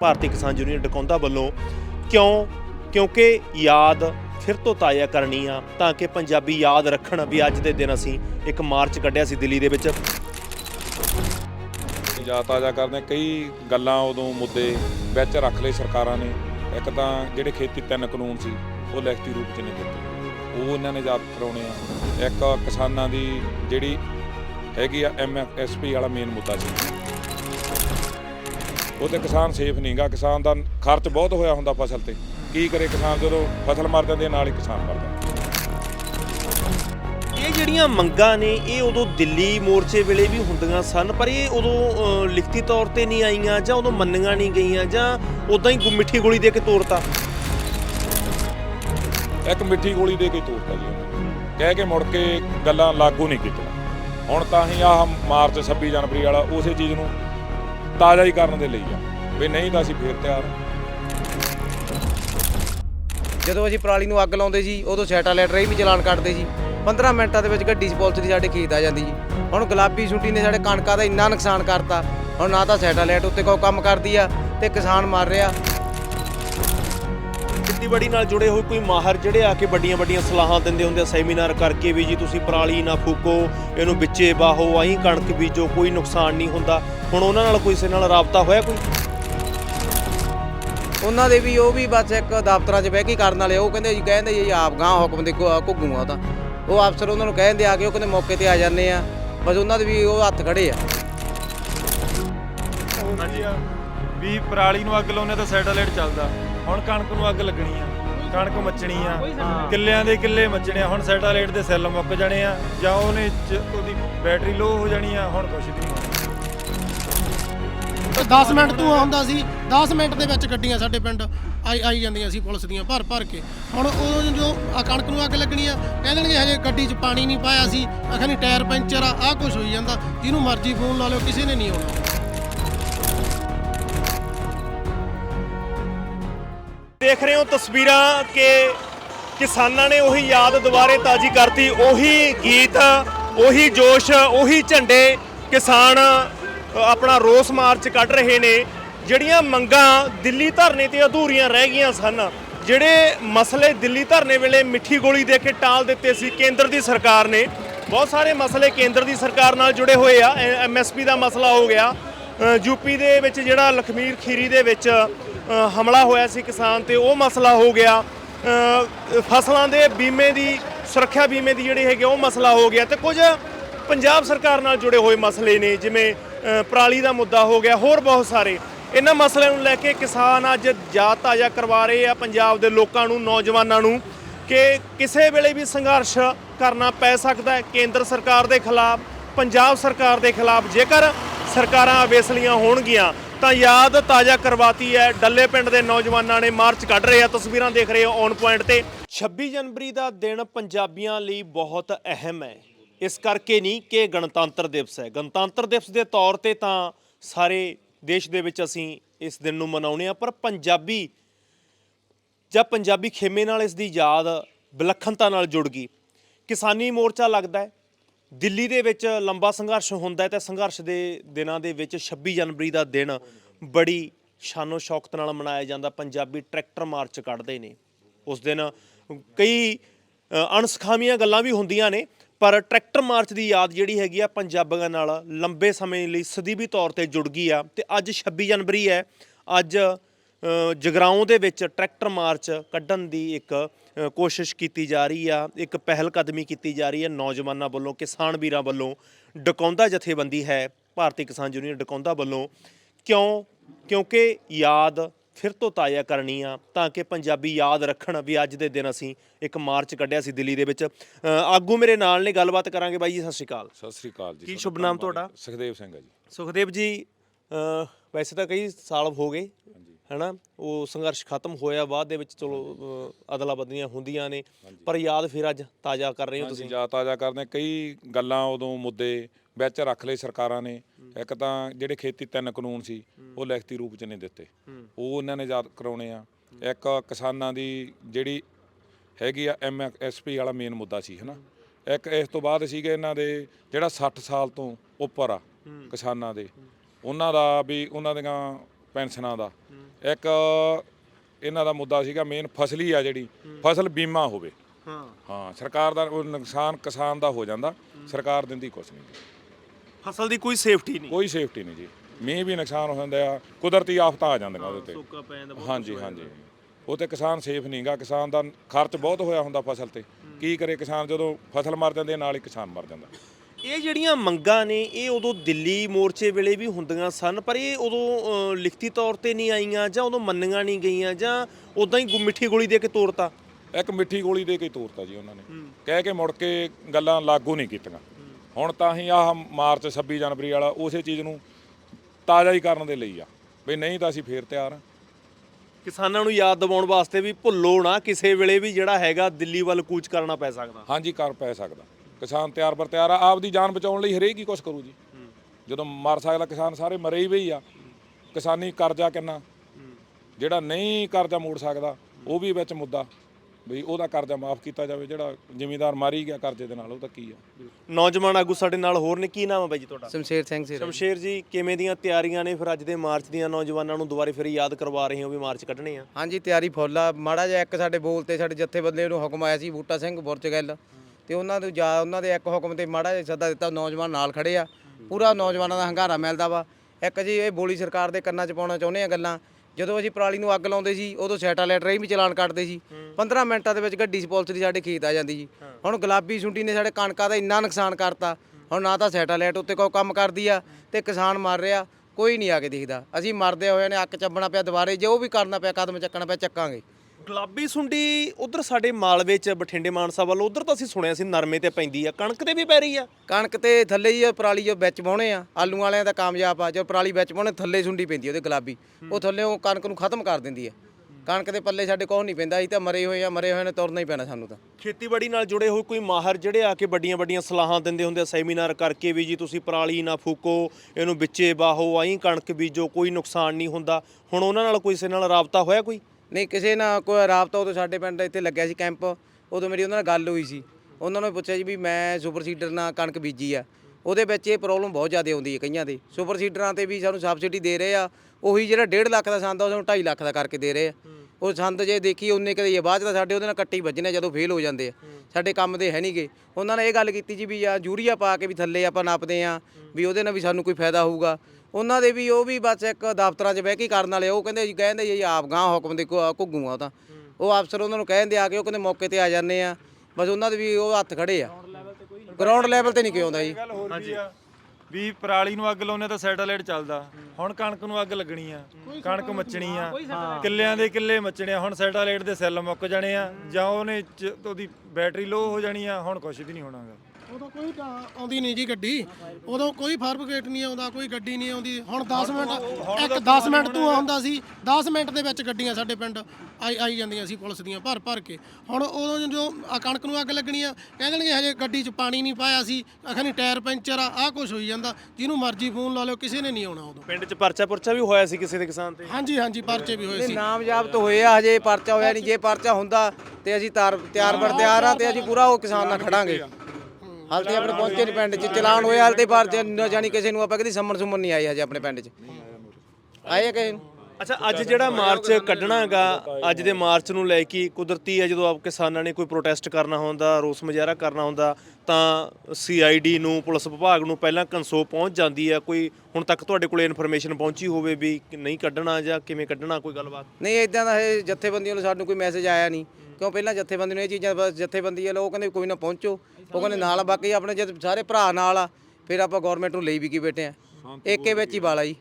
ਭਾਰਤੀ ਕਿਸਾਨ ਯੂਨੀਅਨ ਡਕੌਂਦਾ ਵੱਲੋਂ ਕਿਉਂ, ਕਿਉਂਕਿ ਯਾਦ ਫਿਰ ਤੋਂ ਤਾਜ਼ਾ ਕਰਨੀ ਆ, ਤਾਂ ਕਿ ਪੰਜਾਬੀ ਯਾਦ ਰੱਖਣ ਵੀ ਅੱਜ ਦੇ ਦਿਨ ਅਸੀਂ ਇੱਕ ਮਾਰਚ ਕੱਢਿਆ ਸੀ ਦਿੱਲੀ ਦੇ ਵਿੱਚ। ਯਾਦ ਤਾਜ਼ਾ ਕਰਦੇ ਕਈ ਗੱਲਾਂ ਉਦੋਂ ਮੁੱਦੇ ਵਿੱਚ ਰੱਖ ਲਏ ਸਰਕਾਰਾਂ ਨੇ। ਇੱਕ ਤਾਂ ਜਿਹੜੇ ਖੇਤੀ ਤਿੰਨ ਕਾਨੂੰਨ ਸੀ, ਉਹ ਲਿਖਤੀ ਰੂਪ 'ਚ ਨਹੀਂ ਦਿੱਤੇ। ਉਹ ਇਹਨਾਂ ਨੇ ਯਾਦ ਕਰਾਉਣੇ ਆ। ਇੱਕ ਕਿਸਾਨਾਂ ਦੀ ਜਿਹੜੀ ਹੈਗੀ ਆ ਐਮਐਸਪੀ ਵਾਲਾ ਮੇਨ ਮੁੱਦਾ ਸੀ। ਉਹ ਤੇ ਕਿਸਾਨ ਸੇਫ ਨਹੀਂਗਾ। ਕਿਸਾਨ ਦਾ ਖਰਚ ਬਹੁਤ ਹੋਇਆ ਹੁੰਦਾ ਫਸਲ ਤੇ। ਕੀ ਕਰੇ ਕਿਸਾਨ ਜਦੋਂ ਫਸਲ ਮਰ ਜਾਂਦੀ ਹੈ ਨਾਲ ਹੀ ਕਿਸਾਨ ਮਰ ਜਾਂਦਾ। ਇਹ ਜਿਹੜੀਆਂ ਮੰਗਾਂ ਨੇ ਇਹ ਉਦੋਂ ਦਿੱਲੀ ਮੋਰਚੇ ਵੇਲੇ ਵੀ ਹੁੰਦੀਆਂ ਸਨ ਪਰ ਇਹ ਉਦੋਂ ਲਿਖਤੀ ਤੌਰ ਤੇ ਨਹੀਂ ਆਈਆਂ ਜਾਂ ਉਦੋਂ ਮੰਨੀਆਂ ਨਹੀਂ ਗਈਆਂ ਜਾਂ ਉਦਾਂ ਹੀ ਮਿੱਠੀ ਗੋਲੀ ਦੇ ਕੇ ਤੋਰਤਾ। ਇੱਕ ਮਿੱਠੀ ਗੋਲੀ ਦੇ ਕੇ ਤੋੜਤਾ ਜੀ ਕਹਿ ਕੇ ਮੁੜ ਕੇ ਗੱਲਾਂ ਲਾਗੂ ਨਹੀਂ ਕੀਤੀਆਂ। ਹੁਣ ਤਾਂ ਹੀ ਆਹ ਮਾਰਚ 26 ਜਨਵਰੀ ਵਾਲਾ ਉਸੇ ਚੀਜ਼ ਨੂੰ ਤਾਜ਼ਾ ਹੀ ਕਰਨ ਦੇ ਲਈ ਆ। ਵੀ ਨਹੀਂ ਤਾਂ ਅਸੀਂ ਫੇਰ ਤਿਆਰ ਹਾਂ। ਜਦੋਂ ਅਸੀਂ ਪਰਾਲੀ ਨੂੰ ਅੱਗ ਲਾਉਂਦੇ ਸੀ ਉਦੋਂ ਸੈਟੇਲਾਈਟ ਰਹੀ ਵੀ ਚਲਾਨ ਕੱਟਦੇ ਸੀ 15 ਮਿੰਟਾਂ ਦੇ ਵਿੱਚ ਗੱਡੀ ਸਪੋਲਸਰੀ ਪੁਲਿਸ ਦੀ ਸਾਡੇ ਖੇਤ ਆ ਜਾਂਦੀ ਜੀ। ਹੁਣ ਗੁਲਾਬੀ ਛੁੱਟੀ ਨੇ ਸਾਡੇ ਕਣਕਾਂ ਦਾ ਇੰਨਾ ਨੁਕਸਾਨ ਕਰਤਾ। ਹੁਣ ਨਾ ਤਾਂ ਸੈਟੇਲਾਈਟ ਉੱਤੇ ਕੋਈ ਕੰਮ ਕਰਦੀ ਆ, ਤੇ ਕਿਸਾਨ ਮਰ ਰਿਹਾ। ਖੇਤੀਬਾੜੀ ਨਾਲ ਜੁੜੇ ਹੋਏ ਕੋਈ ਮਾਹਰ ਜਿਹੜੇ ਆ ਕੇ ਵੱਡੀਆਂ ਵੱਡੀਆਂ ਸਲਾਹਾਂ ਦਿੰਦੇ ਹੁੰਦੇ ਆ ਸੈਮੀਨਾਰ ਕਰਕੇ ਵੀ ਜੀ ਤੁਸੀਂ ਪਰਾਲੀ ਨਾ ਫੂਕੋ ਇਹਨੂੰ ਵਿੱਚੇ ਬਾਹੋ ਆਹੀਂ ਕਣਕ ਬੀਜੋ ਕੋਈ ਨੁਕਸਾਨ ਨਹੀਂ ਹੁੰਦਾ। ਹੁਣ ਉਹਨਾਂ ਨਾਲ ਕੋਈ ਸੇ ਨਾਲ ਰਾਬਤਾ ਹੋਇਆ ਕੋਈ? ਉਹਨਾਂ ਦੇ ਵੀ ਉਹ ਵੀ ਬਸ ਇੱਕ ਦਫ਼ਤਰਾਂ 'ਚ ਬਹਿ ਕੇ ਕਰਨ ਵਾਲੇ ਉਹ ਕਹਿੰਦੇ ਜੀ ਕਹਿੰਦੇ ਜੀ ਆਪ ਗਾਂ ਹੁਕਮ ਦੇ ਘੁੱਗੂਆਂ ਤਾਂ। ਉਹ ਅਫਸਰ ਉਹਨਾਂ ਨੂੰ ਕਹਿੰਦੇ ਆ ਕੇ ਉਹ ਕਹਿੰਦੇ ਮੌਕੇ ਤੇ ਆ ਜਾਂਦੇ ਆ। ਬਸ ਉਹਨਾਂ ਦੇ ਵੀ ਉਹ ਹੱਥ ਖੜੇ ਆ। ਹਾਂਜੀ ਵੀ ਪਰਾਲੀ ਨੂੰ ਅੱਗ ਲਾਉਣੇ ਤਾਂ ਸੈਟੇਲਾਈਟ ਚੱਲਦਾ। ਹੁਣ ਕਣਕ ਨੂੰ ਅੱਗ ਲੱਗਣੀ ਆ ਕਣਕ ਮੱਚਣੀ ਆ ਕਿੱਲਿਆਂ ਦੇ ਕਿੱਲੇ ਮੱਚਣੇ ਆ ਹੁਣ ਸੈਟੇਲਾਈਟ ਦੇ ਸੈੱਲ ਮੁੱਕ ਜਾਣੇ ਆ ਜਾਂ ਉਹਨੇ ਚ- ਉਹਦੀ ਬੈਟਰੀ ਲੋ ਹੋ ਜਾਣੀ ਆ ਹੁਣ ਕੁਛ ਨਹੀਂ ਹੋਣਾ। ਤੇ 10 ਮਿੰਟ ਤੋਂ ਹੁੰਦਾ ਸੀ 10 ਮਿੰਟ ਦੇ ਵਿੱਚ ਗੱਡੀਆਂ ਸਾਡੇ ਪਿੰਡ ਆਈ ਆਈ ਜਾਂਦੀਆਂ ਸੀ ਪੁਲਿਸ ਦੀਆਂ ਭਰ ਭਰ ਕੇ। ਹੁਣ ਉਹ ਜੋ ਆਹ ਕਣਕ ਨੂੰ ਅੱਗ ਲੱਗਣੀ ਆ ਕਹਿ ਦੇਣਗੇ ਹਜੇ ਗੱਡੀ 'ਚ ਪਾਣੀ ਨਹੀਂ ਪਾਇਆ ਸੀ ਆਖਣੀ ਟਾਇਰ ਪੈਂਚਰ ਆ ਆਹ ਕੁਝ ਹੋਈ ਜਾਂਦਾ ਜਿਹਨੂੰ ਮਰਜ਼ੀ ਫੋਨ ਲਾ ਲਿਓ ਕਿਸੇ ਨੇ ਨਹੀਂ ਆਉਣਾ। ਦੇਖ ਰਹੇ ਹੋ ਤਸਵੀਰਾਂ ਕਿ ਕਿਸਾਨਾਂ ਨੇ ਉਹੀ ਯਾਦ ਦੁਬਾਰੇ ਤਾਜੀ ਕਰਤੀ ਉਹੀ ਗੀਤ ਉਹੀ ਜੋਸ਼ ਉਹੀ ਝੰਡੇ ਕਿਸਾਨ ਆਪਣਾ ਰੋਸ ਮਾਰਚ ਕੱਢ ਰਹੇ ਨੇ। ਜਿਹੜੀਆਂ ਮੰਗਾਂ ਦਿੱਲੀ ਧਰਨੇ ਤੇ ਅਧੂਰੀਆਂ ਰਹਿ ਗਈਆਂ ਸਨ ਜਿਹੜੇ ਮਸਲੇ ਦਿੱਲੀ ਧਰਨੇ ਵੇਲੇ ਮਿੱਠੀ ਗੋਲੀ ਦੇ ਕੇ ਟਾਲ ਦਿੱਤੇ ਸੀ ਕੇਂਦਰ ਦੀ ਸਰਕਾਰ ਨੇ ਬਹੁਤ ਸਾਰੇ ਮਸਲੇ ਕੇਂਦਰ ਦੀ ਸਰਕਾਰ ਨਾਲ ਜੁੜੇ ਹੋਏ ਆ ਐਮਐਸਪੀ ਦਾ ਮਸਲਾ ਹੋ ਗਿਆ ਅ, ਯੂਪੀ ਦੇ ਵਿੱਚ ਜਿਹੜਾ ਲਖਮੀਰ ਖੀਰੀ ਦੇ ਵਿੱਚ ਹਮਲਾ ਹੋਇਆ ਸੀ ਕਿਸਾਨ ਤੇ ਉਹ ਮਸਲਾ ਹੋ ਗਿਆ। ਫਸਲਾਂ ਦੇ ਬੀਮੇ ਦੀ, ਸੁਰੱਖਿਆ ਬੀਮੇ ਦੀ ਜਿਹੜੀ ਹੈਗੀ ਉਹ ਮਸਲਾ ਹੋ ਗਿਆ ਤੇ ਕੁਝ ਪੰਜਾਬ ਸਰਕਾਰ ਨਾਲ ਜੁੜੇ ਹੋਏ ਮਸਲੇ ਨੇ, ਜਿਵੇਂ ਪਰਾਲੀ ਦਾ ਮੁੱਦਾ ਹੋ ਗਿਆ, ਹੋਰ ਬਹੁਤ ਸਾਰੇ। ਇਹਨਾਂ ਮਸਲਿਆਂ ਨੂੰ ਲੈ ਕੇ ਕਿਸਾਨ ਅੱਜ ਯਾਦ ਤਾਜ਼ਾ ਕਰਵਾ ਰਹੇ ਆ ਪੰਜਾਬ ਦੇ ਲੋਕਾਂ ਨੂੰ, ਨੌਜਵਾਨਾਂ ਨੂੰ ਕਿ ਕਿਸੇ ਵੇਲੇ ਵੀ ਸੰਘਰਸ਼ ਕਰਨਾ ਪੈ ਸਕਦਾ ਹੈ। ਕੇਂਦਰ ਸਰਕਾਰ ਦੇ ਖਿਲਾਫ, ਪੰਜਾਬ ਸਰਕਾਰ ਦੇ ਖਿਲਾਫ ਜੇਕਰ ਸਰਕਾਰਾਂ ਅਵੇਸਲੀਆਂ ਹੋਣਗੀਆਂ ਤਾਂ ਯਾਦ ਤਾਜ਼ਾ ਕਰਵਾਤੀ ਹੈ। ਡੱਲੇ ਪਿੰਡ ਦੇ ਨੌਜਵਾਨਾਂ ਨੇ ਮਾਰਚ ਕੱਢ ਰਹੇ ਆ। ਤਸਵੀਰਾਂ ਦੇਖ ਰਹੇ ਹੋ ਔਨ ਪੁਆਇੰਟ ਤੇ। 26 ਜਨਵਰੀ ਦਾ ਦਿਨ ਪੰਜਾਬੀਆਂ ਲਈ ਬਹੁਤ ਅਹਿਮ ਹੈ। ਇਸ ਕਰਕੇ ਨਹੀਂ ਕਿ ਗਣਤੰਤਰ ਦਿਵਸ ਹੈ। ਗਣਤੰਤਰ ਦਿਵਸ ਦੇ ਤੌਰ ਤੇ ਤਾਂ ਸਾਰੇ ਦੇਸ਼ ਦੇ ਵਿੱਚ ਅਸੀਂ ਇਸ ਦਿਨ ਨੂੰ ਮਨਾਉਂਦੇ ਆ ਪਰ ਪੰਜਾਬੀ ਜਾਂ ਪੰਜਾਬੀ ਖੇਮੇ ਨਾਲ ਇਸ ਦੀ ਯਾਦ ਵਿਲੱਖਣਤਾ ਨਾਲ ਜੁੜ ਗਈ। ਕਿਸਾਨੀ ਮੋਰਚਾ ਲੱਗਦਾ ਹੈ। ਦਿੱਲੀ ਦੇ ਵਿੱਚ ਲੰਬਾ ਸੰਘਰਸ਼ ਹੁੰਦਾ ਹੈ ਤੇ ਸੰਘਰਸ਼ ਦੇ ਦਿਨਾਂ ਦੇ ਵਿੱਚ 26 ਜਨਵਰੀ ਦਾ ਦਿਨ ਬੜੀ ਸ਼ਾਨੋ ਸ਼ੌਕਤ ਨਾਲ ਮਨਾਇਆ ਜਾਂਦਾ। ਪੰਜਾਬੀ ਟਰੈਕਟਰ ਮਾਰਚ ਕੱਢਦੇ ਨੇ। ਉਸ ਦਿਨ ਕਈ ਅਣਸਖਾਮੀਆਂ ਗੱਲਾਂ ਵੀ ਹੁੰਦੀਆਂ ਨੇ, ਪਰ ਟਰੈਕਟਰ ਮਾਰਚ ਦੀ ਯਾਦ ਜਿਹੜੀ ਹੈਗੀ ਆ ਪੰਜਾਬੀਆਂ ਨਾਲ ਲੰਬੇ ਸਮੇਂ ਲਈ ਸਦੀਵੀ ਤੌਰ ਤੇ ਜੁੜ ਗਈ ਆ। ਤੇ ਅੱਜ 26 ਜਨਵਰੀ ਹੈ। ਅੱਜ ਜਗਰਾਉਂ ਦੇ ਵਿੱਚ ਟਰੈਕਟਰ ਮਾਰਚ ਕੱਢਣ ਦੀ ਇੱਕ ਕੋਸ਼ਿਸ਼ ਕੀਤੀ ਜਾ ਰਹੀ ਆ ਇੱਕ ਪਹਿਲ ਕਦਮੀ ਕੀਤੀ ਜਾ ਰਹੀ ਹੈ ਨੌਜਵਾਨਾਂ ਵੱਲੋਂ ਕਿਸਾਨ ਵੀਰਾਂ ਵੱਲੋਂ। ਡਕੌਂਦਾ ਜਥੇਬੰਦੀ ਹੈ ਭਾਰਤੀ ਕਿਸਾਨ ਯੂਨੀਅਨ ਡਕੌਂਦਾ ਵੱਲੋਂ। ਕਿਉਂ? ਕਿਉਂਕਿ ਯਾਦ ਫਿਰ ਤੋਂ ਤਾਜ਼ਾ ਕਰਨੀ ਆ ਤਾਂ ਕਿ ਪੰਜਾਬੀ ਯਾਦ ਰੱਖਣ ਵੀ ਅੱਜ ਦੇ ਦਿਨ ਅਸੀਂ ਇੱਕ ਮਾਰਚ ਕੱਢਿਆ ਸੀ ਦਿੱਲੀ ਦੇ ਵਿੱਚ। ਆਗੂ ਮੇਰੇ ਨਾਲ ਨੇ ਗੱਲਬਾਤ ਕਰਾਂਗੇ ਬਾਈ ਜੀ ਸਤਿ ਸ਼੍ਰੀ ਅਕਾਲ। ਸਤਿ ਸ੍ਰੀ ਅਕਾਲ ਜੀ ਕੀ ਸ਼ੁਭ ਨਾਮ। ਤੁਹਾਡਾ? ਸੁਖਦੇਵ ਸਿੰਘ ਹੈ ਜੀ। ਸੁਖਦੇਵ ਜੀ ਵੈਸੇ ਤਾਂ ਕਈ ਸਾਲ ਹੋ ਗਏ। ਹੈਨਾ ਉਹ ਸੰਘਰਸ਼ ਖਤਮ ਹੋਇਆ ਬਾਅਦ ਦੇ ਵਿੱਚ ਚਲੋ ਅਦਲਾ ਬਦਲੀਆਂ ਹੁੰਦੀਆਂ ਨੇ। ਪਰ ਯਾਦ ਫਿਰ ਅੱਜ ਤਾਜ਼ਾ ਕਰ ਰਹੇ ਹੋ ਤੁਸੀਂ? ਜਾਂ ਤਾਜ਼ਾ ਕਰਦੇ ਕਈ ਗੱਲਾਂ ਉਦੋਂ ਮੁੱਦੇ ਵਿੱਚ ਰੱਖ ਲਏ ਸਰਕਾਰਾਂ ਨੇ। ਇੱਕ ਤਾਂ ਜਿਹੜੇ ਖੇਤੀ ਤਿੰਨ ਕਾਨੂੰਨ ਸੀ ਉਹ ਲਿਖਤੀ ਰੂਪ 'ਚ ਨਹੀਂ ਦਿੱਤੇ। ਉਹ ਇਹਨਾਂ ਨੇ ਯਾਦ ਕਰਾਉਣੇ ਆ। ਇੱਕ ਕਿਸਾਨਾਂ ਦੀ ਜਿਹੜੀ ਹੈਗੀ ਆ ਐਮਐਸਪੀ ਵਾਲਾ ਮੇਨ ਮੁੱਦਾ ਸੀ ਹਨਾ। ਇੱਕ ਇਸ ਤੋਂ ਬਾਅਦ ਸੀਗੇ ਇਹਨਾਂ ਦੇ ਜਿਹੜਾ 60 ਸਾਲ ਤੋਂ ਉੱਪਰ ਆ ਕਿਸਾਨਾਂ ਦੇ। ਉਹਨਾਂ ਦਾ ਵੀ ਉਹਨਾਂ ਦੀਆਂ ਪੈਨਸ਼ਨਾਂ ਦਾ। ਇੱਕ ਇਹਨਾਂ ਦਾ ਮੁੱਦਾ ਸੀਗਾ ਮੇਨ ਫਸਲੀ ਆ ਜਿਹੜੀ ਫਸਲ ਬੀਮਾ ਹੋਵੇ। ਹਾਂ। ਹਾਂ ਸਰਕਾਰ ਦਾ ਉਹ ਨੁਕਸਾਨ ਕਿਸਾਨ ਦਾ ਹੋ ਜਾਂਦਾ ਸਰਕਾਰ ਦਿੰਦੀ ਕੁਛ ਨਹੀਂ। ਫਸਲ ਦੀ ਕੋਈ ਸੇਫਟੀ ਨਹੀਂ। ਕੋਈ ਸੇਫਟੀ ਨਹੀਂ ਜੀ। ਮੀਂਹ ਵੀ ਨੁਕਸਾਨ ਹੋ ਜਾਂਦਾ ਆ ਕੁਦਰਤੀ ਆਫਤਾਂ ਆ ਜਾਂਦੀਆਂ ਉਹਦੇ ਤੇ। ਸੁੱਕਾ ਪੈ ਜਾਂਦਾ ਹਾਂਜੀ ਹਾਂਜੀ। ਉਹ ਤੇ ਕਿਸਾਨ ਸੇਫ ਨਹੀਂਗਾ ਕਿਸਾਨ ਦਾ ਖਰਚ ਬਹੁਤ ਹੋਇਆ ਹੁੰਦਾ ਫਸਲ ਤੇ। ਕੀ ਕਰੇ ਕਿਸਾਨ ਜਦੋਂ ਫਸਲ ਮਰ ਜਾਂਦੀ ਹੈ ਨਾਲ ਹੀ ਕਿਸਾਨ ਮਰ ਜਾਂਦਾ। ਇਹ ਜਿਹੜੀਆਂ ਮੰਗਾਂ ਨੇ ਇਹ ਉਦੋਂ ਦਿੱਲੀ ਮੋਰਚੇ ਵੇਲੇ ਵੀ ਹੁੰਦੀਆਂ ਸਨ ਪਰ ਇਹ ਉਦੋਂ ਲਿਖਤੀ ਤੌਰ ਤੇ ਨਹੀਂ ਆਈਆਂ ਜਾਂ ਉਦੋਂ ਮੰਨੀਆਂ ਨਹੀਂ ਗਈਆਂ ਜਾਂ ਉਦਾਂ ਹੀ ਮਿੱਠੀ ਗੋਲੀ ਦੇ ਕੇ ਤੋੜਤਾ ਇੱਕ ਮਿੱਠੀ ਗੋਲੀ ਦੇ ਕੇ ਹੀ ਤੋਰਤਾ ਜੀ ਉਹਨਾਂ ਨੇ। ਕਹਿ ਕੇ ਮੁੜ ਕੇ ਗੱਲਾਂ ਲਾਗੂ ਨਹੀਂ ਕੀਤੀਆਂ। ਹੁਣ ਤਾਂ ਹੀ ਆਹ ਮਾਰਚ 26 ਜਨਵਰੀ ਵਾਲਾ ਉਸੇ ਚੀਜ਼ ਨੂੰ ਤਾਜ਼ਾ ਹੀ ਕਰਨ ਦੇ ਲਈ ਆ। ਵੀ ਨਹੀਂ ਤਾਂ ਅਸੀਂ ਫੇਰ ਤਿਆਰ ਹਾਂ। ਕਿਸਾਨਾਂ ਨੂੰ ਯਾਦ ਦਿਵਾਉਣ ਵਾਸਤੇ ਵੀ ਭੁੱਲੋ ਨਾ ਕਿਸੇ ਵੇਲੇ ਵੀ ਜਿਹੜਾ ਹੈਗਾ ਦਿੱਲੀ ਵੱਲ ਕੂਚ ਕਰਨਾ ਪੈ ਸਕਦਾ। ਹਾਂਜੀ ਕਰ ਪੈ ਸਕਦਾ। ਕਿਸਾਨ ਤਿਆਰ ਬਰ ਤਿਆਰ ਆ ਆਪਦੀ ਜਾਨ ਬਚਾਉਣ ਲਈ ਹਰੇਕ ਹੀ ਕੁਛ ਕਰੂ ਜੀ। ਜਦੋਂ ਮਰ ਸਕਦਾ ਕਿਸਾਨ ਸਾਰੇ ਮਰੇ ਹੀ ਵੀ ਆ। ਕਿਸਾਨੀ ਕਰਜ਼ਾ ਕਿੰਨਾ? ਜਿਹੜਾ ਨਹੀਂ ਕਰਜ਼ਾ ਮੋੜ ਸਕਦਾ ਉਹ ਵੀ ਵਿੱਚ ਮੁੱਦਾ। ਵੀ ਉਹਦਾ ਕਰਜ਼ਾ ਮਾਫ ਕੀਤਾ ਜਾਵੇ ਜਿਹੜਾ ਜ਼ਿਮੀਂਦਾਰ ਮਾਰੀ ਗਿਆ ਕਰਜ਼ੇ ਦੇ ਨਾਲ ਉਹ ਤਾਂ ਕੀ ਆ। ਨੌਜਵਾਨ ਆਗੂ ਸਾਡੇ ਨਾਲ ਹੋਰ ਨੇ ਕੀ ਨਾਮ ਹੈ ਬਾਈ ਜੀ ਤੁਹਾਡਾ? ਸ਼ਮਸ਼ੇਰ ਸਿੰਘ ਸਿਰ। ਸ਼ਮਸ਼ੇਰ ਜੀ ਕਿਵੇਂ ਦੀਆਂ ਤਿਆਰੀਆਂ ਨੇ? ਫਿਰ ਅੱਜ ਦੇ ਮਾਰਚ ਦੀਆਂ ਨੌਜਵਾਨਾਂ ਨੂੰ ਦੁਬਾਰੇ ਫਿਰ ਯਾਦ ਕਰਵਾ ਰਹੇ ਹੋ ਵੀ ਮਾਰਚ ਕੱਢਣੇ ਆ। ਹਾਂਜੀ ਤਿਆਰੀ ਫੁੱਲ ਆ। ਮਾੜਾ ਜਿਹਾ ਇੱਕ ਸਾਡੇ ਬੋਲ ਤੇ ਸਾਡੇ ਜਥੇਬੰਦੇ ਨੂੰ ਹੁਕਮ ਆਇਆ ਸੀ ਬੂਟਾ ਸਿੰਘ ਬੁਰਜਗੱਲ ਤੇ ਉਹਨਾਂ ਨੂੰ ਜਾ ਉਹਨਾਂ ਦੇ ਇੱਕ ਹੁਕਮ ਤੇ ਮਾੜਾ ਜਿਹਾ ਸੱਦਾ ਦਿੱਤਾ, ਨੌਜਵਾਨ ਨਾਲ ਖੜੇ ਆ। ਪੂਰਾ ਨੌਜਵਾਨਾਂ ਦਾ ਹੰਗਾਰਾ ਮਿਲਦਾ ਵਾ। ਇੱਕ ਜੀ ਇਹ ਬੋਲੀ ਸਰਕਾਰ ਦੇ ਕੰਨਾਂ 'ਚ ਪਾਉਣਾ ਚਾਹੁੰਦੇ ਆ ਗੱਲਾਂ। ਜਦੋਂ ਅਸੀਂ ਪਰਾਲੀ ਨੂੰ ਅੱਗ ਲਾਉਂਦੇ ਸੀ, ਉਦੋਂ ਸੈਟਲਾਈਟ ਰਹੀ ਵੀ ਚਲਾਨ ਕੱਟਦੇ ਸੀ। 15 ਮਿੰਟਾਂ ਦੇ ਵਿੱਚ ਗੱਡੀ ਪੁਲਿਸ ਦੀ, ਸਾਡੇ ਖੇਤ ਆ ਜਾਂਦੀ ਜੀ ਹੁਣ ਗੁਲਾਬੀ ਸੁੰਡੀ ਨੇ ਸਾਡੇ ਕਣਕਾਂ ਦਾ ਇੰਨਾ ਨੁਕਸਾਨ ਕਰਤਾ। ਹੁਣ ਨਾ ਤਾਂ ਸੈਟਲਾਈਟ ਉੱਤੇ ਕੋਈ ਕੰਮ ਕਰਦੀ ਆ ਤੇ ਕਿਸਾਨ ਮਰ ਰਿਹਾ, ਕੋਈ ਨਹੀਂ ਆ ਕੇ ਦਿਖਦਾ। ਅਸੀਂ ਮਰਦੇ ਹੋਏ ਨੇ ਅੱਕ ਚੱਬਣਾ ਪਿਆ, ਦੁਬਾਰੇ ਜੇ ਉਹ ਵੀ ਕਰਨਾ ਪਿਆ, ਕਦਮ ਚੱਕਣਾ ਪਿਆ, ਚੱਕਾਂਗੇ। ਗੁਲਾਬੀ ਸੁੰਡੀ ਉਧਰ ਸਾਡੇ ਮਾਲਵੇ ਚ ਬਠਿੰਡੇ ਮਾਨਸਾ ਵੱਲ ਉਧਰ ਤਾਂ ਅਸੀਂ ਸੁਣਿਆ ਸੀ ਨਰਮੇ ਤੇ ਪੈਂਦੀ ਆ। ਕਣਕ ਤੇ ਵੀ ਪੈ ਰਹੀ ਆ। ਕਣਕ ਤੇ ਥੱਲੇ ਹੀ ਆ, ਪਰਾਲੀ ਜੋ ਵਿੱਚ ਪਾਉਣੇ ਆ। ਆਲੂ ਵਾਲਿਆਂ ਦਾ ਕਾਮਯਾਬ ਆ ਜੋ ਪਰਾਲੀ ਵਿੱਚ ਪਾਉਣੇ ਥੱਲੇ ਸੁੰਡੀ ਪੈਂਦੀ ਉਹਦੇ ਗੁਲਾਬੀ। ਉਹ ਥੱਲੇ ਉਹ ਕਣਕ ਨੂੰ ਖਤਮ ਕਰ ਦਿੰਦੀ ਆ। ਕਣਕ ਦੇ ਪੱਲੇ ਸਾਡੇ ਕੋਲ ਨਹੀਂ ਪੈਂਦਾ ਅਸੀਂ ਤਾਂ ਮਰੇ ਹੋਏ ਆ ਮਰੇ ਹੋਏ ਨੇ ਤੁਰਨਾ ਹੀ ਪੈਣਾ ਸਾਨੂੰ ਤਾਂ। ਖੇਤੀਬਾੜੀ ਨਾਲ ਜੁੜੇ ਹੋਏ ਕੋਈ ਮਾਹਰ ਜਿਹੜੇ ਆ ਕੇ ਵੱਡੀਆਂ ਵੱਡੀਆਂ ਸਲਾਹਾਂ ਦਿੰਦੇ ਹੁੰਦੇ ਆ ਸੈਮੀਨਾਰ ਕਰਕੇ ਵੀ ਜੀ ਤੁਸੀਂ ਪਰਾਲੀ ਨਾ ਫੂਕੋ ਇਹਨੂੰ ਵਿੱਚੇ ਬਾਹੋ ਆਈ ਕਣਕ ਬੀਜੋ ਕੋਈ ਨੁਕਸਾਨ ਨਹੀਂ ਹੁੰਦਾ। ਹੁਣ ਉਹਨਾਂ ਨਾਲ ਕੋਈ ਕਿਸੇ ਨਾਲ ਰਾਬਤਾ ਹੋਇਆ ਕੋਈ? ਨਹੀਂ, ਕਿਸੇ ਨਾਲ ਕੋਈ ਰਾਬਤਾ ਉਦੋਂ ਸਾਡੇ ਪਿੰਡ ਇੱਥੇ ਲੱਗਿਆ ਸੀ ਕੈਂਪ, ਉਦੋਂ ਮੇਰੀ ਉਹਨਾਂ ਨਾਲ ਗੱਲ ਹੋਈ ਸੀ। ਉਹਨਾਂ ਨੇ ਪੁੱਛਿਆ ਜੀ ਵੀ ਮੈਂ ਸੁਪਰ ਸੀਡਰ ਨਾਲ ਕਣਕ ਬੀਜੀ ਆ। ਉਹਦੇ ਵਿੱਚ ਇਹ ਪ੍ਰੋਬਲਮ ਬਹੁਤ ਜ਼ਿਆਦਾ ਆਉਂਦੀ ਹੈ ਕਈਆਂ ਦੇ। ਸੁਪਰ ਸੀਡਰਾਂ ਤੇ ਵੀ ਸਾਨੂੰ ਸਬਸਿਡੀ ਦੇ ਰਹੇ ਆ, ਉਹੀ ਜਿਹੜਾ 1.5 ਲੱਖ ਦਾ ਸੰਦ ਆ, ਉਹ ਸਾਨੂੰ 2.5 ਲੱਖ ਦਾ ਕਰਕੇ ਦੇ ਰਹੇ ਆ। ਉਹ ਸੰਦ ਜੇ ਦੇਖੀ ਉਹਨੇ ਕਦੇ ਇਹ ਬਾਅਦ 'ਚ ਤਾਂ ਸਾਡੇ ਉਹਦੇ ਨਾਲ ਕੱਟੀ ਵੱਜਣੇ ਜਦੋਂ ਫੇਲ ਹੋ ਜਾਂਦੇ ਆ। ਸਾਡੇ ਕੰਮ ਦੇ ਹੈ ਨਹੀਂਗੇ। ਉਹਨਾਂ ਨੇ ਇਹ ਗੱਲ ਕੀਤੀ ਜੀ ਵੀ ਆ ਯੂਰੀਆ ਪਾ ਕੇ ਵੀ ਥੱਲੇ ਆਪਾਂ ਨਾਪਦੇ ਆ ਵੀ ਉਹਦੇ ਨਾਲ ਵੀ ਸਾਨੂੰ ਕੋਈ ਫਾਇਦਾ ਹੋਊਗਾ। ਉਹਨਾਂ ਦੇ ਵੀ ਉਹ ਵੀ ਬਸ ਇੱਕ ਦਫ਼ਤਰਾਂ 'ਚ ਬਹਿ ਕੇ ਕਰਨ ਵਾਲੇ ਉਹ ਕਹਿੰਦੇ ਜੀ ਕਹਿੰਦੇ ਜੀ ਆਪ ਗਾਂ ਹੁਕਮ ਦੇ ਘੁ- ਘੁੱਗੂ ਆ ਤਾਂ। ਉਹ ਅਫਸਰ ਉਹਨਾਂ ਨੂੰ ਕਹਿੰਦੇ ਆ ਕੇ ਉਹ ਕਹਿੰਦੇ ਮੌਕੇ ਤੇ ਆ ਜਾਂਦੇ ਆ। ਬਸ ਉਹਨਾਂ ਦੇ ਵੀ ਉਹ ਹੱਥ ਖੜੇ ਆ। ਗਰਾਊਂਡ ਲੈਵਲ ਤੇ ਨਹੀਂ। ਕਿਉਂ ਆਉਂਦਾ ਜੀ। ਵੀ ਪਰਾਲੀ ਨੂੰ ਅੱਗ ਲਾਉਨੇ ਤਾਂ ਸੈਟਲਾਈਟ ਚੱਲਦਾ। ਹੁਣ ਕਣਕ ਨੂੰ ਅੱਗ ਲੱਗਣੀ ਆ ਕਣਕ ਮੱਚਣੀ ਆ ਕਿੱਲਿਆਂ ਦੇ ਕਿੱਲੇ ਮੱਚਣੇ ਆ ਹੁਣ ਸੈਟਲਾਈਟ ਦੇ ਸੈੱਲ ਮੁੱਕ ਜਾਣੇ ਆ ਜਾਂ ਉਹਨੇ ਚ- ਉਹਦੀ ਬੈਟਰੀ ਲੋ ਹੋ ਜਾਣੀ ਆ ਹੁਣ ਕੁਝ ਵੀ ਨਹੀਂ ਹੋਣਾਗਾ। ਉਦੋਂ ਕੋਈ ਤਾਂ ਆਉਂਦੀ ਨਹੀਂ ਜੀ ਗੱਡੀ। ਉਦੋਂ ਕੋਈ ਫਾਰਮਗੇਟ ਨਹੀਂ ਆਉਂਦਾ ਕੋਈ ਗੱਡੀ ਨਹੀਂ ਆਉਂਦੀ। ਹੁਣ 10 ਮਿੰਟ ਇੱਕ 10 ਮਿੰਟ ਤੋਂ ਹੁੰਦਾ ਸੀ। 10 ਮਿੰਟ ਦੇ ਵਿੱਚ ਗੱਡੀਆਂ ਸਾਡੇ ਪਿੰਡ ਆਈ ਆਈ ਜਾਂਦੀਆਂ ਸੀ ਪੁਲਿਸ ਦੀਆਂ ਭਰ ਭਰ ਕੇ। ਹੁਣ ਉਦੋਂ ਜੋ ਆਹ ਕਣਕ ਨੂੰ ਅੱਗ ਲੱਗਣੀ ਆ ਕਹਿ ਦੇਣਗੇ ਹਜੇ ਗੱਡੀ 'ਚ ਪਾਣੀ ਨਹੀਂ ਪਾਇਆ ਸੀ। ਆਖਣੀ ਟਾਇਰ ਪੈਂਚਰ ਆ ਆਹ ਕੁਝ ਹੋਈ ਜਾਂਦਾ। ਜਿਹਨੂੰ ਮਰਜ਼ੀ ਫੋਨ ਲਾ ਲਿਓ ਕਿਸੇ ਨੇ ਨਹੀਂ ਆਉਣਾ ਉਦੋਂ। ਪਿੰਡ ਚ ਪਰਚਾ ਪੁਰਚਾ ਵੀ ਹੋਇਆ ਸੀ ਕਿਸੇ ਦੇ ਕਿਸਾਨ ਤੇ? ਹਾਂਜੀ ਹਾਂਜੀ ਪਰਚੇ ਵੀ ਹੋਏ ਸੀ। ਨਾਮ ਜਾਬਤ ਹੋਏ ਆ ਹਜੇ ਪਰਚਾ ਹੋਇਆ ਨਹੀਂ। ਜੇ ਪਰਚਾ ਹੁੰਦਾ ਤੇ ਅਸੀਂ ਤਾਰ ਤਿਆਰ ਬਰ ਤਿਆਰ ਆ ਤੇ ਅਸੀਂ ਪੂਰਾ ਉਹ ਕਿਸਾਨ ਨਾਲ ਖੜਾਂਗੇ। ਹਾਲ ਤੇ ਆਪਣੇ ਪਹੁੰਚੇ ਨਹੀਂ ਪਿੰਡ 'ਚ। ਚਲਾਨ ਹੋਇਆ ਹਾਲ ਤੇ ਪਰ ਜਾਨੀ ਕਿਸੇ ਨੂੰ ਆਪਾਂ ਕਦੀ ਸੰਮਣ ਸੁਮਨ ਨਹੀਂ ਆਏ ਹਜੇ ਆਪਣੇ ਪਿੰਡ 'ਚ। ਆਏ ਆ ਕਿਸੇ ਨੂੰ? ਅੱਛਾ ਅੱਜ ਜਿਹੜਾ ਮਾਰਚ ਕੱਢਣਾਗਾ ਅੱਜ ਦੇ ਮਾਰਚ ਨੂੰ ਲੈ ਕੇ ਕੁਦਰਤੀ ਹੈ ਜਦੋਂ ਆਪ ਕਿਸਾਨਾਂ ਨੇ ਕੋਈ ਪ੍ਰੋਟੈਸਟ ਕਰਨਾ ਹੁੰਦਾ ਰੋਸ ਮੁਜ਼ਾਹਰਾ ਕਰਨਾ ਹੁੰਦਾ ਤਾਂ ਸੀਆਈਡੀ ਨੂੰ ਪੁਲਿਸ ਵਿਭਾਗ ਨੂੰ ਪਹਿਲਾਂ ਕੰਸੋ ਪਹੁੰਚ ਜਾਂਦੀ ਹੈ। ਕੋਈ ਹੁਣ ਤੱਕ ਤੁਹਾਡੇ ਕੋਲੇ ਇਨਫੋਰਮੇਸ਼ਨ ਪਹੁੰਚੀ ਹੋਵੇ ਵੀ ਨਹੀਂ ਕੱਢਣਾ ਜਾਂ ਕਿਵੇਂ ਕੱਢਣਾ ਕੋਈ ਗੱਲਬਾਤ? ਨਹੀਂ ਇਦਾਂ ਦਾ ਇਹ ਜਥੇਬੰਦੀਆਂ ਨੂੰ ਸਾਨੂੰ ਕੋਈ ਮੈਸੇਜ ਆਇਆ ਨਹੀਂ। ਕਿਉਂ? ਪਹਿਲਾਂ ਜਥੇਬੰਦੀ ਨੂੰ ਇਹ ਚੀਜ਼ਾਂ ਬਸ ਜਥੇਬੰਦੀ ਵਾਲੇ ਉਹ ਕਹਿੰਦੇ ਕੋਈ ਨਾ ਪਹੁੰਚੋ। ਉਹ ਕਹਿੰਦੇ ਨਾਲ ਆ, ਬਾਕੀ ਆਪਣੇ ਜਦ ਸਾਰੇ ਭਰਾ ਨਾਲ ਆ ਫਿਰ ਆਪਾਂ ਗਵਰਨਮੈਂਟ ਨੂੰ ਲਈ ਵੀ ਕੀ ਬੈਠੇ ਆ। ਏਕੇ ਵਿੱਚ ਹੀ ਵਾਲਾ ਜੀ।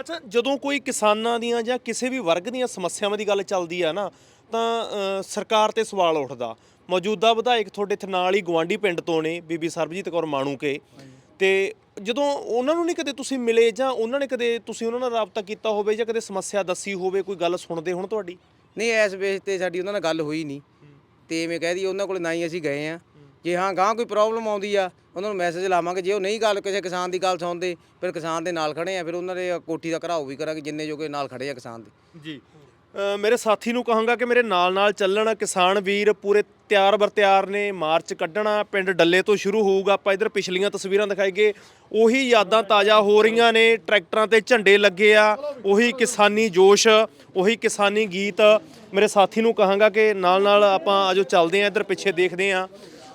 ਅੱਛਾ ਜਦੋਂ ਕੋਈ ਕਿਸਾਨਾਂ ਦੀਆਂ ਜਾਂ ਕਿਸੇ ਵੀ ਵਰਗ ਦੀਆਂ ਸਮੱਸਿਆਵਾਂ ਦੀ ਗੱਲ ਚੱਲਦੀ ਆ ਨਾ ਤਾਂ ਅ, ਸਰਕਾਰ ਤੇ ਸਵਾਲ ਉੱਠਦਾ। ਮੌਜੂਦਾ ਵਿਧਾਇਕ ਤੁਹਾਡੇ ਇੱਥੇ ਨਾਲ ਹੀ ਗਵਾਂਢੀ ਪਿੰਡ ਤੋਂ ਨੇ ਬੀਬੀ ਸਰਬਜੀਤ ਕੌਰ ਮਾਣੂ ਕੇ ਤੇ ਜਦੋਂ ਉਹਨਾਂ ਨੂੰ ਨਹੀਂ ਕਦੇ ਤੁਸੀਂ ਮਿਲੇ ਜਾਂ ਉਹਨਾਂ ਨੇ ਕਦੇ ਤੁਸੀਂ ਉਹਨਾਂ ਨਾਲ ਰਾਬਤਾ ਕੀਤਾ ਹੋਵੇ ਜਾਂ ਕਦੇ ਸਮੱਸਿਆ ਦੱਸੀ ਹੋਵੇ ਕੋਈ ਗੱਲ ਸੁਣਦੇ ਹੁਣ ਤੁਹਾਡੀ? ਨਹੀਂ ਇਸ ਬੇਸ ਤੇ ਸਾਡੀ ਉਹਨਾਂ ਨਾਲ ਗੱਲ ਹੋਈ ਨਹੀਂ। ਤੇ ਮੈਂ ਕਹਿ ਦਈਏ ਉਹਨਾਂ ਕੋਲ ਨਾ ਹੀ ਅਸੀਂ ਗਏ ਆ। ਜੇ ਹਾਂ ਗਾਂ ਕੋਈ ਪ੍ਰੋਬਲਮ ਆਉਂਦੀ ਆ, ਉਹਨਾਂ ਨੂੰ ਮੈਸੇਜ ਲਾਵਾਂਗੇ। ਜੇ ਉਹ ਨਹੀਂ ਗੱਲ ਕਿਸੇ ਕਿਸਾਨ ਦੀ ਗੱਲ ਸੁਣਦੇ, ਫਿਰ ਕਿਸਾਨ ਦੇ ਨਾਲ ਖੜੇ ਆ, ਫਿਰ ਉਹਨਾਂ ਦੇ ਕੋਠੀ ਦਾ ਘਰਾਓ ਵੀ ਕਰਾਂਗੇ, ਜਿੰਨੇ ਜੋਗੇ ਨਾਲ ਖੜੇ ਆ ਕਿਸਾਨ ਦੇ। ਜੀ। ਮੇਰੇ ਸਾਥੀ ਨੂੰ ਕਹਾਂਗਾ ਕਿ ਮੇਰੇ ਨਾਲ ਨਾਲ ਚੱਲਣ। ਕਿਸਾਨ ਵੀਰ ਪੂਰੇ ਤਿਆਰ ਬਰ ਤਿਆਰ ਨੇ, ਮਾਰਚ ਕੱਢਣਾ, ਪਿੰਡ ਡੱਲੇ ਤੋਂ ਸ਼ੁਰੂ ਹੋਊਗਾ। ਆਪਾਂ ਇਧਰ ਪਿਛਲੀਆਂ ਤਸਵੀਰਾਂ ਦਿਖਾਈਏ। ਉਹੀ ਯਾਦਾਂ ਤਾਜ਼ਾ ਹੋ ਰਹੀਆਂ ਨੇ, ਟਰੈਕਟਰਾਂ ਤੇ ਝੰਡੇ ਲੱਗੇ ਆ, ਉਹੀ ਕਿਸਾਨੀ ਜੋਸ਼, ਉਹੀ ਕਿਸਾਨੀ ਗੀਤ। ਮੇਰੇ ਸਾਥੀ ਨੂੰ ਕਹਾਂਗਾ ਕਿ ਨਾਲ ਨਾਲ ਆਪਾਂ ਆਜੋ ਚੱਲਦੇ ਆ, ਇਧਰ ਪਿੱਛੇ ਦੇਖਦੇ ਆ।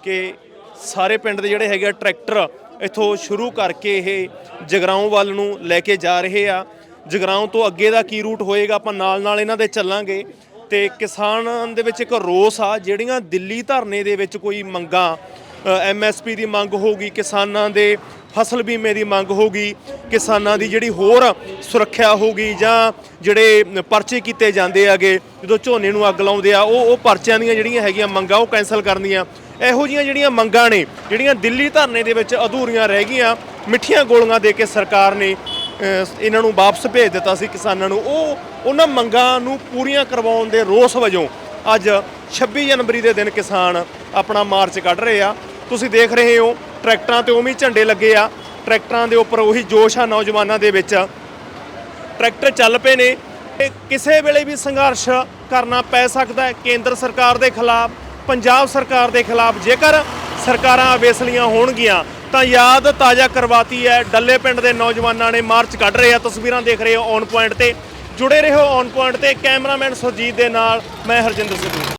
ਕਿ ਸਾਰੇ ਪਿੰਡ ਦੇ ਜਿਹੜੇ ਹੈਗੇ ਆ ਟਰੈਕਟਰ ਇੱਥੋਂ ਸ਼ੁਰੂ ਕਰਕੇ ਇਹ ਜਗਰਾਉਂ ਵੱਲ ਨੂੰ ਲੈ ਕੇ ਜਾ ਰਹੇ ਆ। ਜਗਰਾਉਂ ਤੋਂ ਅੱਗੇ ਦਾ ਕੀ ਰੂਟ ਹੋਏਗਾ ਆਪਾਂ ਨਾਲ ਨਾਲ ਇਹਨਾਂ ਦੇ ਚੱਲਾਂਗੇ। ਤੇ ਕਿਸਾਨ ਦੇ ਵਿੱਚ ਇੱਕ ਰੋਸ ਆ, ਜਿਹੜੀਆਂ ਦਿੱਲੀ ਧਰਨੇ ਦੇ ਵਿੱਚ ਕੋਈ ਮੰਗਾਂ ਐਮਐਸਪੀ ਦੀ ਮੰਗ ਹੋਊਗੀ, ਕਿਸਾਨਾਂ ਦੇ ਫਸਲ ਬੀਮੇ ਦੀ ਮੰਗ ਹੋਊਗੀ, ਕਿਸਾਨਾਂ ਦੀ ਜਿਹੜੀ ਹੋਰ ਸੁਰੱਖਿਆ ਹੋਊਗੀ ਜਾਂ ਜਿਹੜੇ ਪਰਚੇ ਕੀਤੇ ਜਾਂਦੇ ਆਗੇ ਜਦੋਂ ਝੋਨੇ ਨੂੰ ਅੱਗ ਲਾਉਂਦੇ ਆ, ਉਹ ਉਹ ਪਰਚਿਆਂ ਦੀਆਂ ਜਿਹੜੀਆਂ ਹੈਗੀਆਂ ਮੰਗਾਂ, ਉਹ ਕੈਨਸਲ ਕਰਨੀਆਂ। ਇਹੋ ਜੀਆਂ ਜਿਹੜੀਆਂ ਮੰਗਾਂ ਨੇ, ਜਿਹੜੀਆਂ ਦਿੱਲੀ ਧਰਨੇ ਦੇ ਵਿੱਚ ਅਧੂਰੀਆਂ ਰਹਿ ਗਈਆਂ, ਮਿੱਠੀਆਂ ਗੋਲੀਆਂ ਦੇ ਕੇ ਸਰਕਾਰ ਨੇ ਇਹਨਾਂ ਨੂੰ ਵਾਪਸ ਭੇਜ ਦਿੱਤਾ ਸੀ ਕਿਸਾਨਾਂ ਨੂੰ। ਉਹ, ਉਹਨਾਂ ਮੰਗਾਂ ਨੂੰ ਪੂਰੀਆਂ ਕਰਵਾਉਣ ਦੇ ਰੋਸ ਵਜੋਂ ਅੱਜ 26 ਜਨਵਰੀ ਦੇ ਦਿਨ ਕਿਸਾਨ ਆਪਣਾ ਮਾਰਚ ਕੱਢ ਰਹੇ ਆ। ਤੁਸੀਂ ਦੇਖ ਰਹੇ ਹੋ, ਟਰੈਕਟਰਾਂ ਤੇ ਉਵੇਂ ਹੀ ਝੰਡੇ ਲੱਗੇ ਆ। ਟਰੈਕਟਰਾਂ ਦੇ ਉੱਪਰ ਉਹੀ ਜੋਸ਼ ਆ ਨੌਜਵਾਨਾਂ ਦੇ ਵਿੱਚ। ਟਰੈਕਟਰ ਚੱਲ ਪਏ ਨੇ ਕਿਸੇ ਵੇਲੇ ਵੀ ਸੰਘਰਸ਼ ਕਰਨਾ ਪੈ ਸਕਦਾ ਹੈ ਕੇਂਦਰ ਸਰਕਾਰ ਦੇ ਖਿਲਾਫ? ਪੰਜਾਬ ਸਰਕਾਰ ਦੇ ਖਿਲਾਫ ਜੇਕਰ ਸਰਕਾਰਾਂ ਅਵੇਸਲੀਆਂ ਹੋਣਗੀਆਂ, ਤਾਂ ਯਾਦ ਤਾਜ਼ਾ ਕਰਵਾਤੀ ਹੈ। ਡੱਲੇ ਪਿੰਡ ਦੇ ਨੌਜਵਾਨਾਂ ਨੇ ਮਾਰਚ ਕੱਢ ਰਹੇ ਆ। ਤਸਵੀਰਾਂ ਦੇਖ ਰਹੇ ਹੋ ਔਨ ਪੁਆਇੰਟ ਤੇ। ਜੁੜੇ ਰਹੋ ਔਨ ਪੁਆਇੰਟ ਤੇ। ਕੈਮਰਾਮੈਨ ਸੁਰਜੀਤ ਦੇ ਨਾਲ ਮੈਂ ਹਰਜਿੰਦਰ ਸਿੱਧੂ